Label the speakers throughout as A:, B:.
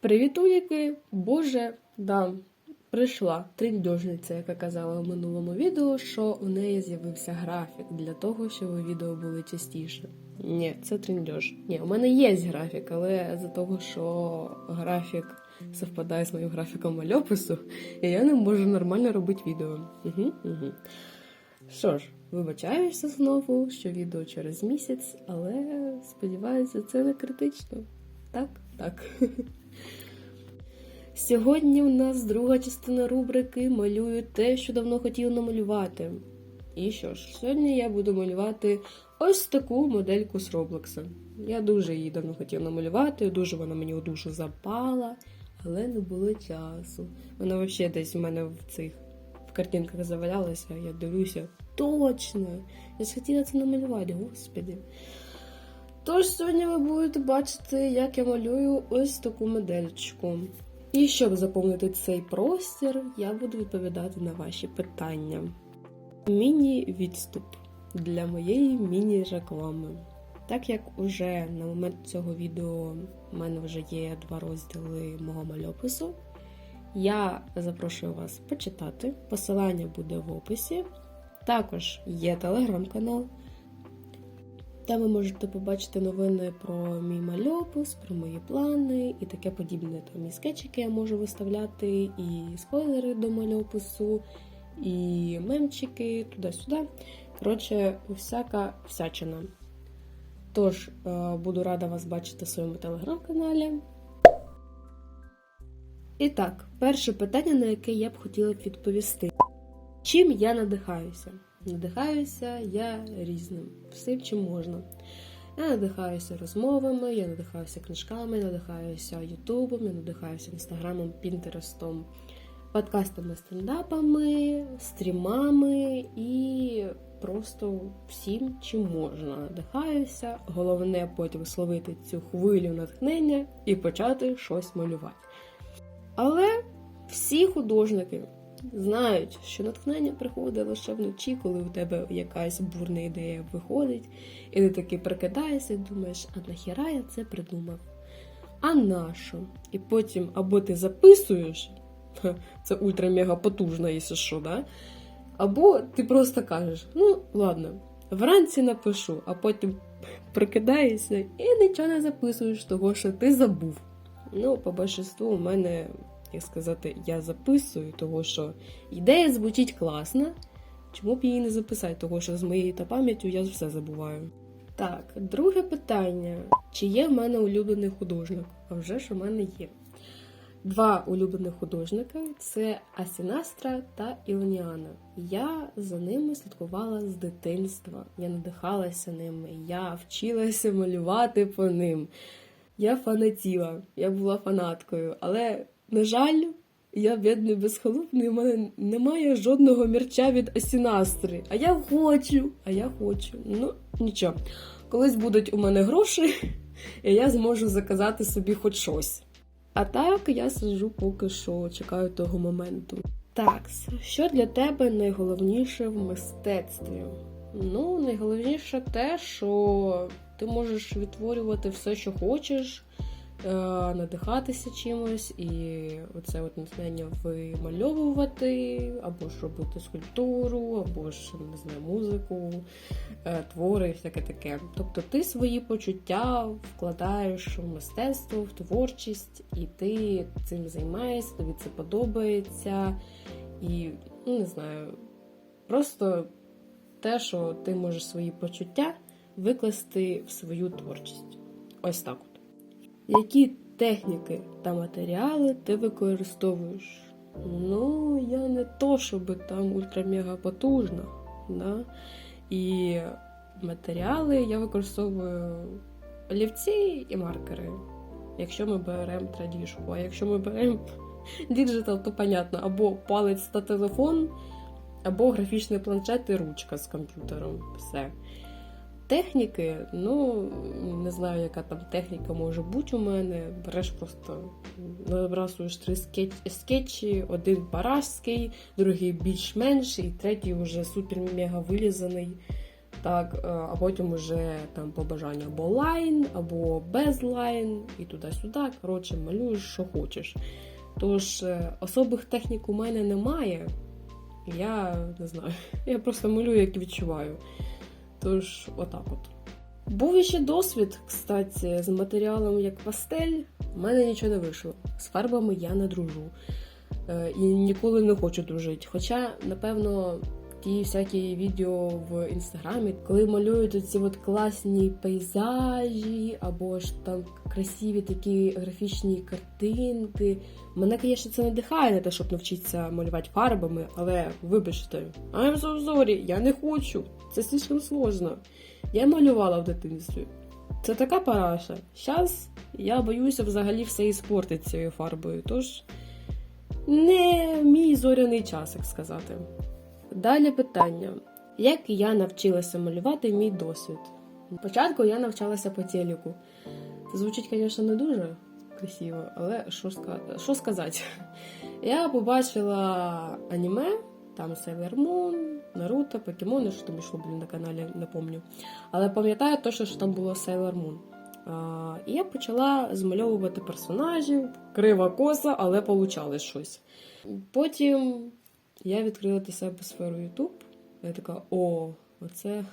A: Привітуліки! Боже, да, прийшла трендьожниця, яка казала в минулому відео, що у неї з'явився графік для того, щоб відео були частіше. Ні, це трендьож. Ні, у мене є графік, але за того, що графік совпадає з моїм графіком мальопису, і я не можу нормально робити відео. Угу, угу. Що ж, вибачаюся знову, що відео через місяць, але сподіваюся, це не критично. Так, так. Сьогодні у нас друга частина рубрики Малюю те, що давно хотіла намалювати. І що ж, сьогодні я буду малювати ось таку модельку з Роблокса. Я дуже її давно хотіла намалювати, дуже вона мені у душу запала, але не було часу. Вона взагалі десь у мене в цих в картинках завалялася, я дивлюся. Точно! Я ж хотіла це намалювати, господи. Тож сьогодні ви будете бачити, як я малюю ось таку модельчику. І щоб заповнити цей простір, я буду відповідати на ваші питання. Міні-відступ для моєї міні-реклами. Так як уже на момент цього відео в мене вже є два розділи мого мальопису, я запрошую вас почитати. Посилання буде в описі. Також є телеграм-канал, там ви можете побачити новини про мій мальопис, про мої плани і таке подібне. Там і скетчики я можу виставляти, і спойлери до мальопису, і мемчики, туди-сюди. Коротше, всяка всячина. Тож, е, буду рада вас бачити в своєму телеграм-каналі. І так, перше питання, на яке я б хотіла відповісти. Чим я надихаюся? Надихаюся я різним, всім чим можна. Я надихаюся розмовами, я надихаюся книжками, я надихаюся Ютубом, я надихаюся інстаграмом, Пінтерестом, подкастами, стендапами, стрімами і просто всім, чим можна. Надихаюся. Головне потім словити цю хвилю натхнення і почати щось малювати. Але всі художники знають, що натхнення приходить лише вночі, коли у тебе якась бурна ідея виходить, і ти таки прикидаєшся і думаєш, а нахіра я це придумав? А нащо? І потім або ти записуєш, це ультра-мега потужно, якщо що, да? або ти просто кажеш, ну, ладно, вранці напишу, а потім прикидаєшся і нічого не записуєш, того що ти забув. Ну, по большинству у мене як сказати, я записую, того що ідея звучить класно. Чому б її не записати? Того що з моєю та пам'яттю я все забуваю. Так, друге питання: чи є в мене улюблений художник? А вже ж у мене є. Два улюблених художника це Асінастра та Іоніана. Я за ними слідкувала з дитинства. Я надихалася ними, я вчилася малювати по ним. Я фанатіла, я була фанаткою, але на жаль, я бідний безхолупний, у мене немає жодного мірча від Асінастри. А я хочу, а я хочу. Ну, нічого. Колись будуть у мене гроші, і я зможу заказати собі хоч щось. А так я сиджу поки що, чекаю того моменту. Так, що для тебе найголовніше в мистецтві? Ну, найголовніше те, що ти можеш відтворювати все, що хочеш. Е, надихатися чимось, і оце от натхнення вимальовувати, або ж робити скульптуру, або ж не знаю, музику, е, твори, всяке таке. Тобто ти свої почуття вкладаєш в мистецтво, в творчість, і ти цим займаєшся, тобі це подобається. І ну, не знаю, просто те, що ти можеш свої почуття викласти в свою творчість. Ось так. Які техніки та матеріали ти використовуєш? Ну, я не то, щоб там ультрамега потужна. Да? І матеріали я використовую олівці і маркери. Якщо ми беремо традішку, а якщо ми беремо діджитал, то понятно, або палець та телефон, або графічний планшет і ручка з комп'ютером. Все. Техніки, ну не знаю, яка там техніка може бути у мене. Береш просто набрасуєш три скетчі, один парашський, другий більш-менш, і третій вже супер-мега вилізаний. Так, е, а потім уже там по бажанню або лайн, або без лайн, і туди-сюди. Коротше, малюєш, що хочеш. Тож е, особих технік у мене немає. Я не знаю. Я просто малюю, як відчуваю. Тож, отак от. Був іще досвід, кстати, з матеріалом як пастель. У мене нічого не вийшло. З фарбами я не дружу. Е, І ніколи не хочу дружити. Хоча, напевно, ті всякі відео в інстаграмі, коли малюють ці от класні пейзажі, або ж там красиві такі графічні картинки. Мене, звісно, це надихає на те, щоб навчитися малювати фарбами, але вибачте, I'm so sorry, я не хочу. Це слишком сложно. Я малювала в дитинстві. Це така параша. Зараз я боюся взагалі все іспортити цією фарбою. Тож не мій зоряний час, як сказати. Далі питання: як я навчилася малювати мій досвід? Спочатку я навчалася по телеку. Звучить, звісно, не дуже красиво, але що, ска- що сказати? Я побачила аніме, там Sailor Moon, Наруто, Покемони, що там йшло, блін, на каналі, не пам'ятаю. Але пам'ятаю точно, що там було Sailor. А, і я почала змальовувати персонажів, крива коса, але получалось щось. Потім я відкрила для себе сферу YouTube. Я така: о, оце.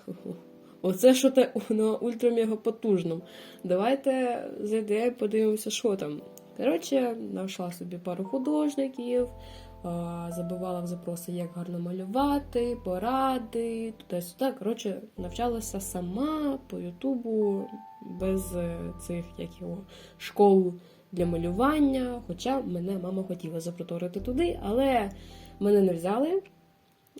A: Оце що те на ультрамега потужному. Давайте зайдемо, подивимося, що там. Коротше, знайшла собі пару художників, забивала в запроси, як гарно малювати, поради, туди-сюди. Коротше, навчалася сама по Ютубу без е, цих як його, школ для малювання. Хоча мене мама хотіла запроторити туди, але мене не взяли.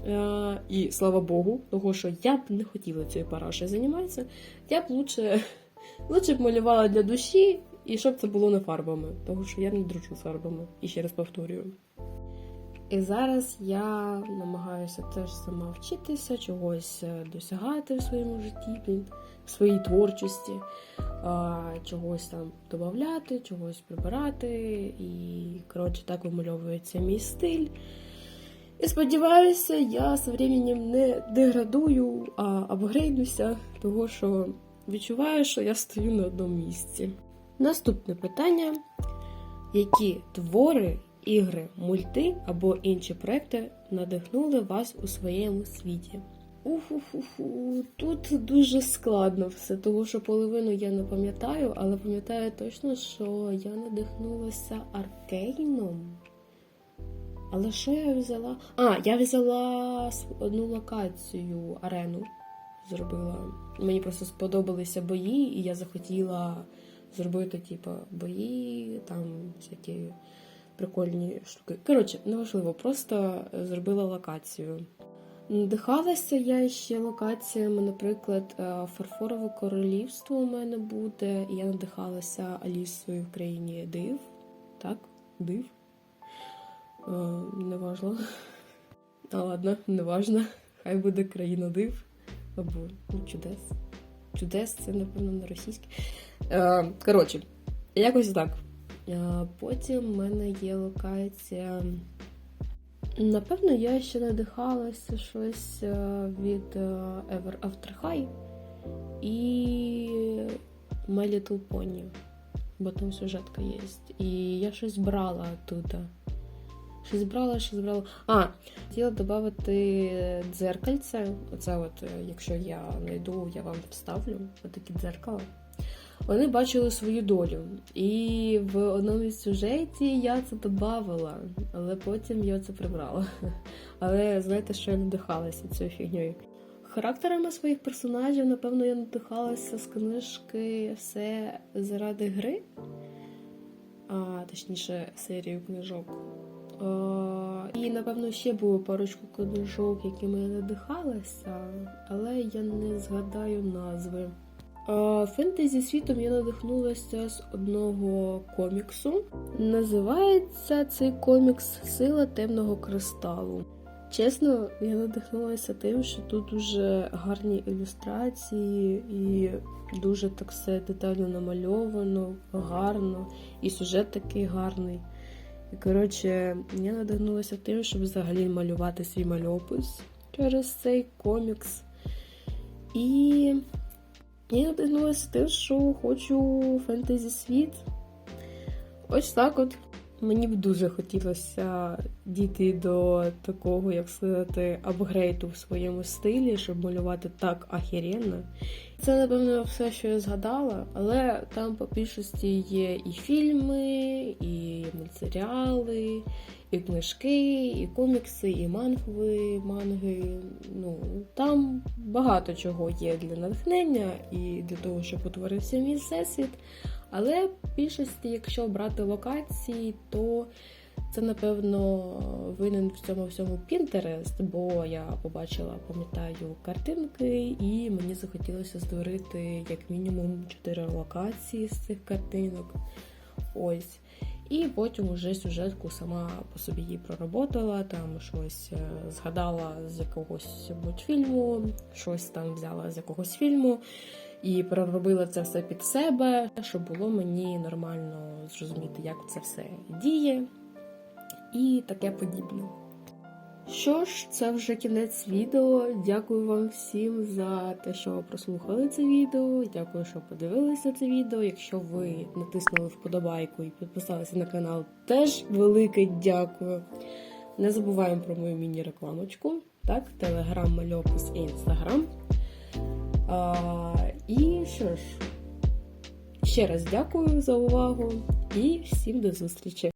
A: Е, І слава Богу, того що я б не хотіла цією парашею займатися. Я б лучше, лучше б малювала для душі, і щоб це було не фарбами, тому що я не дружу фарбами. І ще раз повторюю. І зараз я намагаюся теж сама вчитися, чогось е, досягати в своєму житті, в своїй творчості, чогось там додати, чогось прибирати. І, коротше, так вимальовується мій стиль. І сподіваюся, я з временем не деградую, а апгрейдуся, того що відчуваю, що я стою на одному місці. Наступне питання: які твори, ігри, мульти або інші проекти надихнули вас у своєму світі? Уфу-фу-фу, тут дуже складно все, того що половину я не пам'ятаю, але пам'ятаю точно, що я надихнулася аркейном. Але що я взяла? А, я взяла одну локацію, арену зробила. Мені просто сподобалися бої, і я захотіла зробити, типу, бої, там всякі прикольні штуки. Коротше, неважливо, просто зробила локацію. Надихалася я ще локаціями, наприклад, е, Фарфорове королівство у мене буде. Я надихалася Алісою в країні див. Так, див. Е, Неважно. А ладно, неважно. Хай буде країна див. Або ну, чудес. Чудес це, напевно, на російське. Е, Коротше, якось так. Потім в мене є локація. Напевно, я ще надихалася щось е, від е, Ever After High і My Little Pony, бо там сюжетка є. І я щось брала оттуда. Щось брала, щось брала. А, хотіла додати дзеркальце. Оце от, е, якщо я знайду, я вам вставлю отакі дзеркала. Вони бачили свою долю. І в одному із сюжеті я це додавала, але потім я це прибрала. Але знаєте, що я надихалася цією фігньою. Характерами своїх персонажів, напевно, я надихалася з книжки Все заради гри, а точніше, серію книжок. Е, І, напевно, ще було парочку книжок, якими я надихалася, але я не згадаю назви. Фентезі світом я надихнулася з одного коміксу. Називається цей комікс Сила темного кристалу. Чесно, я надихнулася тим, що тут дуже гарні ілюстрації і дуже так все детально намальовано, гарно, і сюжет такий гарний. І коротше, я надихнулася тим, щоб взагалі малювати свій мальопис через цей комікс. І я надихнулася те, що хочу фентезі світ. Ось так от. Мені б дуже хотілося дійти до такого, як сказати, апгрейду в своєму стилі, щоб малювати так ахіренно. Це, напевно, все, що я згадала, але там по більшості є і фільми, і мультсеріали, і книжки, і комікси, і манхви, манги. Ну, там багато чого є для натхнення і для того, щоб утворився мій всесвіт. Але в більшості, якщо брати локації, то це, напевно, винен в цьому всьому Pinterest, бо я побачила, пам'ятаю, картинки, і мені захотілося створити як мінімум 4 локації з цих картинок. Ось. І потім уже сюжетку сама по собі її проработала, там щось е, згадала з якогось мультфільму, щось там взяла з якогось фільму і переробила це все під себе, щоб було мені нормально зрозуміти, як це все діє і таке подібне. Що ж, це вже кінець відео. Дякую вам всім за те, що прослухали це відео. Дякую, що подивилися це відео. Якщо ви натиснули вподобайку і підписалися на канал, теж велике дякую. Не забуваємо про мою міні-рекламочку. Так, телеграм, мальопис і інстаграм. І що ж, ще раз дякую за увагу і всім до зустрічі!